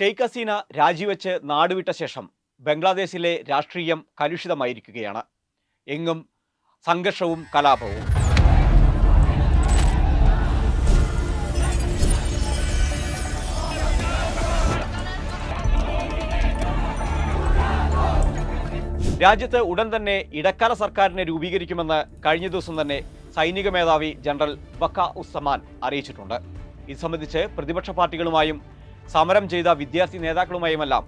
ഷെയ്ഖ് ഹസീന രാജിവെച്ച് നാടുവിട്ട ശേഷം ബംഗ്ലാദേശിലെ രാഷ്ട്രീയം കലുഷിതമായിരിക്കുകയാണ്. എങ്ങും സംഘർഷവും കലാപവും. രാജ്യത്ത് ഉടൻ തന്നെ ഇടക്കാല സർക്കാരിനെ രൂപീകരിക്കുമെന്ന് കഴിഞ്ഞ ദിവസം തന്നെ സൈനിക മേധാവി ജനറൽ ബക്ക ഉസ്സമാൻ അറിയിച്ചിട്ടുണ്ട്. ഇത് സംബന്ധിച്ച് പ്രതിപക്ഷ പാർട്ടികളുമായും സമരം ചെയ്ത വിദ്യാർത്ഥി നേതാക്കളുമായുമെല്ലാം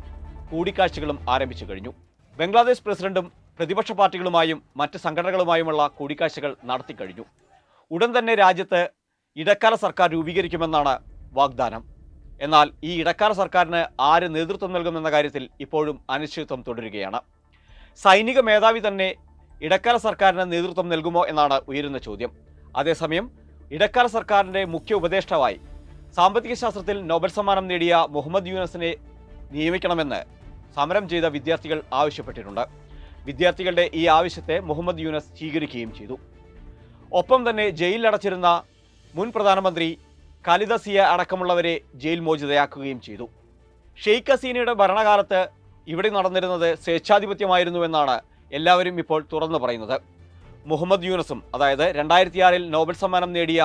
കൂടിക്കാഴ്ചകളും ആരംഭിച്ചു കഴിഞ്ഞു. ബംഗ്ലാദേശ് പ്രസിഡന്റും പ്രതിപക്ഷ പാർട്ടികളുമായും മറ്റ് സംഘടനകളുമായുമുള്ള കൂടിക്കാഴ്ചകൾ നടത്തിക്കഴിഞ്ഞു ഉടൻ തന്നെ രാജ്യത്ത് ഇടക്കാല സർക്കാർ രൂപീകരിക്കുമെന്നാണ് വാഗ്ദാനം. എന്നാൽ ഈ ഇടക്കാല സർക്കാരിന് ആര് നേതൃത്വം നൽകുമെന്ന കാര്യത്തിൽ ഇപ്പോഴും അനിശ്ചിതത്വം തുടരുകയാണ്. സൈനിക മേധാവി തന്നെ ഇടക്കാല സർക്കാരിന് നേതൃത്വം നൽകുമോ എന്നാണ് ഉയരുന്ന ചോദ്യം. അതേസമയം ഇടക്കാല സർക്കാരിന്റെ മുഖ്യ ഉപദേഷ്ടാവായി സാമ്പത്തിക ശാസ്ത്രത്തിൽ നോബൽ സമ്മാനം നേടിയ മുഹമ്മദ് യൂനസിനെ നിയമിക്കണമെന്ന് സമരം ചെയ്ത വിദ്യാർത്ഥികൾ ആവശ്യപ്പെട്ടിട്ടുണ്ട്. വിദ്യാർത്ഥികളുടെ ഈ ആവശ്യത്തെ മുഹമ്മദ് യൂനസ് സ്വീകരിക്കുകയും ചെയ്തു. ഒപ്പം തന്നെ ജയിലിലടച്ചിരുന്ന മുൻ പ്രധാനമന്ത്രി കാലിദസിയ അടക്കമുള്ളവരെ ജയിൽ മോചിതയാക്കുകയും ചെയ്തു. ഷെയ്ഖ് ഹസീനയുടെ ഭരണകാലത്ത് ഇവിടെ നടന്നിരുന്നത് സ്വേച്ഛാധിപത്യമായിരുന്നുവെന്നാണ് എല്ലാവരും ഇപ്പോൾ തുറന്നു പറയുന്നത്. മുഹമ്മദ് യൂനസും അതായത് രണ്ടായിരത്തി ആറിൽ നോബൽ സമ്മാനം നേടിയ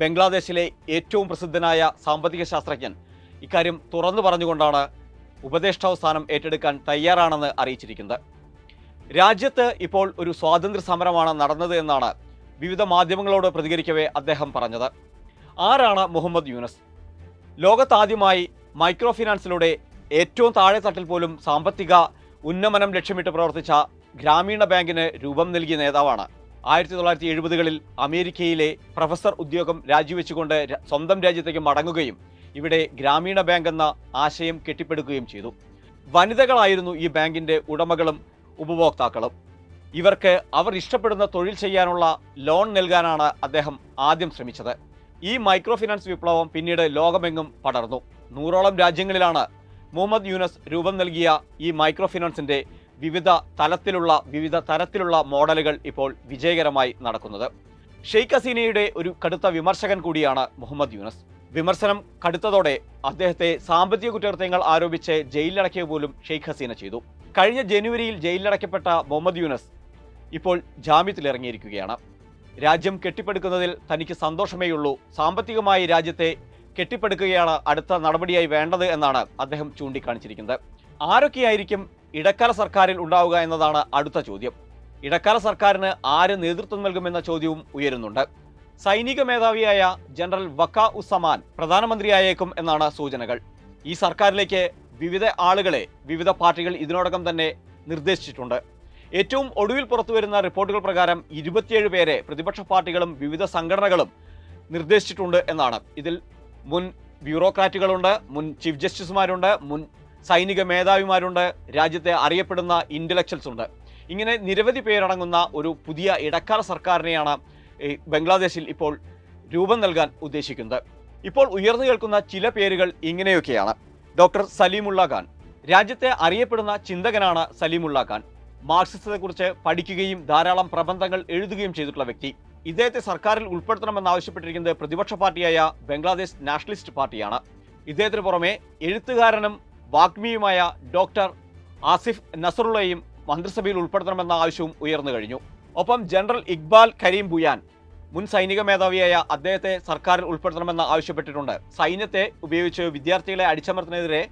ബംഗ്ലാദേശിലെ ഏറ്റവും പ്രസിദ്ധനായ സാമ്പത്തിക ശാസ്ത്രജ്ഞൻ. ഇക്കാര്യം തുറന്നു പറഞ്ഞുകൊണ്ടാണ് ഉപദേഷ്ടാവ് സ്ഥാനം ഏറ്റെടുക്കാൻ തയ്യാറാണെന്ന് അറിയിച്ചിരിക്കുന്നത്. രാജ്യത്ത് ഇപ്പോൾ ഒരു സ്വാതന്ത്ര്യ സമരമാണ് നടന്നത് എന്നാണ് വിവിധ മാധ്യമങ്ങളോട് പ്രതികരിക്കവേ അദ്ദേഹം പറഞ്ഞത്. ആരാണ് മുഹമ്മദ് യൂനസ്? ലോകത്താദ്യമായി മൈക്രോ ഫിനാൻസിലൂടെ ഏറ്റവും താഴെ തട്ടിൽ പോലും സാമ്പത്തിക ഉന്നമനം ലക്ഷ്യമിട്ട് പ്രവർത്തിച്ച ഗ്രാമീണ ബാങ്കിന് രൂപം നൽകിയ നേതാവാണ്. ആയിരത്തി തൊള്ളായിരത്തി എഴുപതുകളിൽ അമേരിക്കയിലെ പ്രൊഫസർ ഉദ്യോഗം രാജിവെച്ചുകൊണ്ട് സ്വന്തം രാജ്യത്തേക്ക് മടങ്ങുകയും ഇവിടെ ഗ്രാമീണ ബാങ്ക് എന്ന ആശയം കെട്ടിപ്പടുക്കുകയും ചെയ്തു. വനിതകളായിരുന്നു ഈ ബാങ്കിന്റെ ഉടമകളും ഉപഭോക്താക്കളും. ഇവർക്ക് അവർ ഇഷ്ടപ്പെടുന്ന തൊഴിൽ ചെയ്യാനുള്ള ലോൺ നൽകാനാണ് അദ്ദേഹം ആദ്യം ശ്രമിച്ചത്. ഈ മൈക്രോ ഫിനാൻസ് വിപ്ലവം പിന്നീട് ലോകമെങ്ങും പടർന്നു. നൂറോളം രാജ്യങ്ങളിലാണ് മുഹമ്മദ് യൂനസ് രൂപം നൽകിയ ഈ മൈക്രോ ഫിനാൻസിന്റെ വിവിധ തലത്തിലുള്ള വിവിധ തരത്തിലുള്ള മോഡലുകൾ ഇപ്പോൾ വിജയകരമായി നടക്കുന്നത്. ഷെയ്ഖ് ഹസീനയുടെ ഒരു കടുത്ത വിമർശകൻ കൂടിയാണ് മുഹമ്മദ് യൂനസ്. വിമർശനം കടുത്തതോടെ അദ്ദേഹത്തെ സാമ്പത്തിക കുറ്റകൃത്യങ്ങൾ ആരോപിച്ച് ജയിലിലടക്കിയ പോലും ഷെയ്ഖ് ഹസീന ചെയ്തു. കഴിഞ്ഞ ജനുവരിയിൽ ജയിലിലടക്കപ്പെട്ട മുഹമ്മദ് യൂനസ് ഇപ്പോൾ ജാമ്യത്തിലിറങ്ങിയിരിക്കുകയാണ്. രാജ്യം കെട്ടിപ്പടുക്കുന്നതിൽ തനിക്ക് സന്തോഷമേയുള്ളൂ. സാമ്പത്തികമായി രാജ്യത്തെ കെട്ടിപ്പടുക്കുകയാണ് അടുത്ത നടപടിയായി വേണ്ടത് എന്നാണ് അദ്ദേഹം ചൂണ്ടിക്കാണിച്ചിരിക്കുന്നത്. ആരൊക്കെയായിരിക്കും ഇടക്കാല സർക്കാരിൽ ഉണ്ടാവുക എന്നതാണ് അടുത്ത ചോദ്യം. ഇടക്കാല സർക്കാരിന് ആര് നേതൃത്വം നൽകുമെന്ന ചോദ്യവും ഉയരുന്നുണ്ട്. സൈനിക മേധാവിയായ ജനറൽ വക്ക ഉസമാൻ പ്രധാനമന്ത്രിയായേക്കും എന്നാണ് സൂചനകൾ. ഈ സർക്കാരിലേക്ക് വിവിധ ആളുകളെ വിവിധ പാർട്ടികൾ ഇതിനോടകം തന്നെ നിർദ്ദേശിച്ചിട്ടുണ്ട്. ഏറ്റവും ഒടുവിൽ പുറത്തുവരുന്ന റിപ്പോർട്ടുകൾ പ്രകാരം ഇരുപത്തിയേഴ് പേരെ പ്രതിപക്ഷ പാർട്ടികളും വിവിധ സംഘടനകളും നിർദ്ദേശിച്ചിട്ടുണ്ട് എന്നാണ്. ഇതിൽ മുൻ ബ്യൂറോക്രാറ്റുകളുണ്ട് മുൻ ചീഫ് ജസ്റ്റിസുമാരുണ്ട് മുൻ സൈനിക മേധാവിമാരുണ്ട്. രാജ്യത്തെ അറിയപ്പെടുന്ന ഇന്റലക്ച്വൽസ് ഉണ്ട്. ഇങ്ങനെ നിരവധി പേരടങ്ങുന്ന ഒരു പുതിയ ഇടക്കാല സർക്കാരിനെയാണ് ബംഗ്ലാദേശിൽ ഇപ്പോൾ രൂപം നൽകാൻ ഉദ്ദേശിക്കുന്നത്. ഇപ്പോൾ ഉയർന്നു കേൾക്കുന്ന ചില പേരുകൾ ഇങ്ങനെയൊക്കെയാണ്. ഡോക്ടർ സലീമുള്ള ഖാൻ. രാജ്യത്തെ അറിയപ്പെടുന്ന ചിന്തകനാണ് സലീമുള്ള ഖാൻ. മാർക്സിസത്തെക്കുറിച്ച് പഠിക്കുകയും ധാരാളം പ്രബന്ധങ്ങൾ എഴുതുകയും ചെയ്തിട്ടുള്ള വ്യക്തി. ഇദ്ദേഹത്തെ സർക്കാരിൽ ഉൾപ്പെടുത്തണമെന്ന് ആവശ്യപ്പെട്ടിരിക്കുന്നത് പ്രതിപക്ഷ പാർട്ടിയായ ബംഗ്ലാദേശ് നാഷണലിസ്റ്റ് പാർട്ടിയാണ്. ഇദ്ദേഹത്തിന് പുറമെ എഴുത്തുകാരനും വാഗ്മിയുമായ ഡോക്ടർ ആസിഫ് നസറുള്ളയും മന്ത്രിസഭയിൽ ഉൾപ്പെടുത്തണമെന്ന ആവശ്യവും ഉയർന്നു കഴിഞ്ഞു. ഒപ്പം ജനറൽ ഇക്ബാൽ കരീം ബുയാൻ മുൻ സൈനിക മേധാവിയായ അദ്ദേഹത്തെ സർക്കാരിൽ ഉൾപ്പെടുത്തണമെന്ന് ആവശ്യപ്പെട്ടിട്ടുണ്ട്. സൈന്യത്തെ ഉപയോഗിച്ച് വിദ്യാർത്ഥികളെ അടിച്ചമർത്തുന്നതിനെതിരെ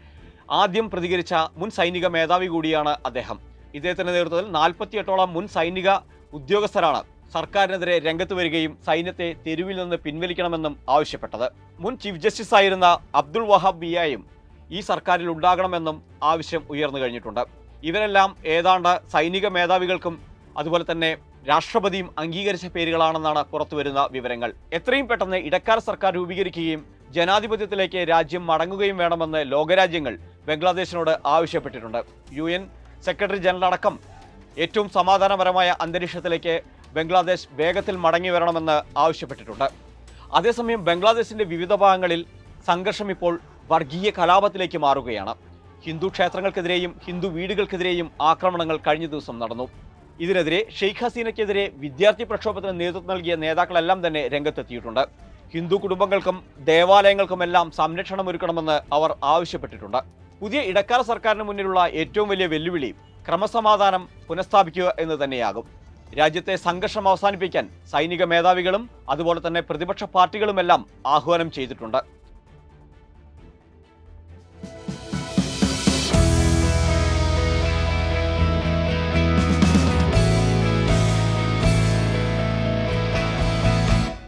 ആദ്യം പ്രതികരിച്ച മുൻ സൈനിക മേധാവി കൂടിയാണ് അദ്ദേഹം. ഇദ്ദേഹത്തിന്റെ നേതൃത്വത്തിൽ നാൽപ്പത്തിയെട്ടോളം മുൻ സൈനിക ഉദ്യോഗസ്ഥരാണ് സർക്കാരിനെതിരെ രംഗത്ത് വരികയും സൈന്യത്തെ തെരുവിൽ നിന്ന് പിൻവലിക്കണമെന്നും ആവശ്യപ്പെട്ടത്. മുൻ ചീഫ് ജസ്റ്റിസ് ആയിരുന്ന അബ്ദുൾ വഹാബ് ബിയായും ഈ സർക്കാരിൽ ഉണ്ടാകണമെന്നും ആവശ്യം ഉയർന്നു കഴിഞ്ഞിട്ടുണ്ട്. ഇവരെല്ലാം ഏതാണ്ട് സൈനിക മേധാവികൾക്കും അതുപോലെ തന്നെ രാഷ്ട്രപതിയും അംഗീകരിച്ച പേരുകളാണെന്നാണ് പുറത്തുവരുന്ന വിവരങ്ങൾ. എത്രയും പെട്ടെന്ന് ഇടക്കാല സർക്കാർ രൂപീകരിക്കുകയും ജനാധിപത്യത്തിലേക്ക് രാജ്യം മടങ്ങുകയും വേണമെന്ന് ലോകരാജ്യങ്ങൾ ബംഗ്ലാദേശിനോട് ആവശ്യപ്പെട്ടിട്ടുണ്ട്. യു എൻ സെക്രട്ടറി ജനറൽ അടക്കം ഏറ്റവും സമാധാനപരമായ അന്തരീക്ഷത്തിലേക്ക് ബംഗ്ലാദേശ് വേഗത്തിൽ മടങ്ങി വരണമെന്ന് ആവശ്യപ്പെട്ടിട്ടുണ്ട്. അതേസമയം ബംഗ്ലാദേശിന്റെ വിവിധ ഭാഗങ്ങളിൽ സംഘർഷം ഇപ്പോൾ വർഗീയ കലാപത്തിലേക്ക് മാറുകയാണ്. ഹിന്ദു ക്ഷേത്രങ്ങൾക്കെതിരെയും ഹിന്ദു വീടുകൾക്കെതിരെയും ആക്രമണങ്ങൾ കഴിഞ്ഞ ദിവസം നടന്നു. ഇതിനെതിരെ ഷെയ്ഖ് ഹസീനയ്ക്കെതിരെ വിദ്യാർത്ഥി പ്രക്ഷോഭത്തിന് നേതൃത്വം നൽകിയ നേതാക്കളെല്ലാം തന്നെ രംഗത്തെത്തിയിട്ടുണ്ട്. ഹിന്ദു കുടുംബങ്ങൾക്കും ദേവാലയങ്ങൾക്കുമെല്ലാം സംരക്ഷണം ഒരുക്കണമെന്ന് അവർ ആവശ്യപ്പെട്ടിട്ടുണ്ട്. പുതിയ ഇടക്കാല സർക്കാരിന് മുന്നിലുള്ള ഏറ്റവും വലിയ വെല്ലുവിളി ക്രമസമാധാനം പുനഃസ്ഥാപിക്കുക എന്ന് തന്നെയാകും. രാജ്യത്തെ സംഘർഷം അവസാനിപ്പിക്കാൻ സൈനിക മേധാവികളും അതുപോലെ തന്നെ പ്രതിപക്ഷ പാർട്ടികളുമെല്ലാം ആഹ്വാനം ചെയ്തിട്ടുണ്ട്.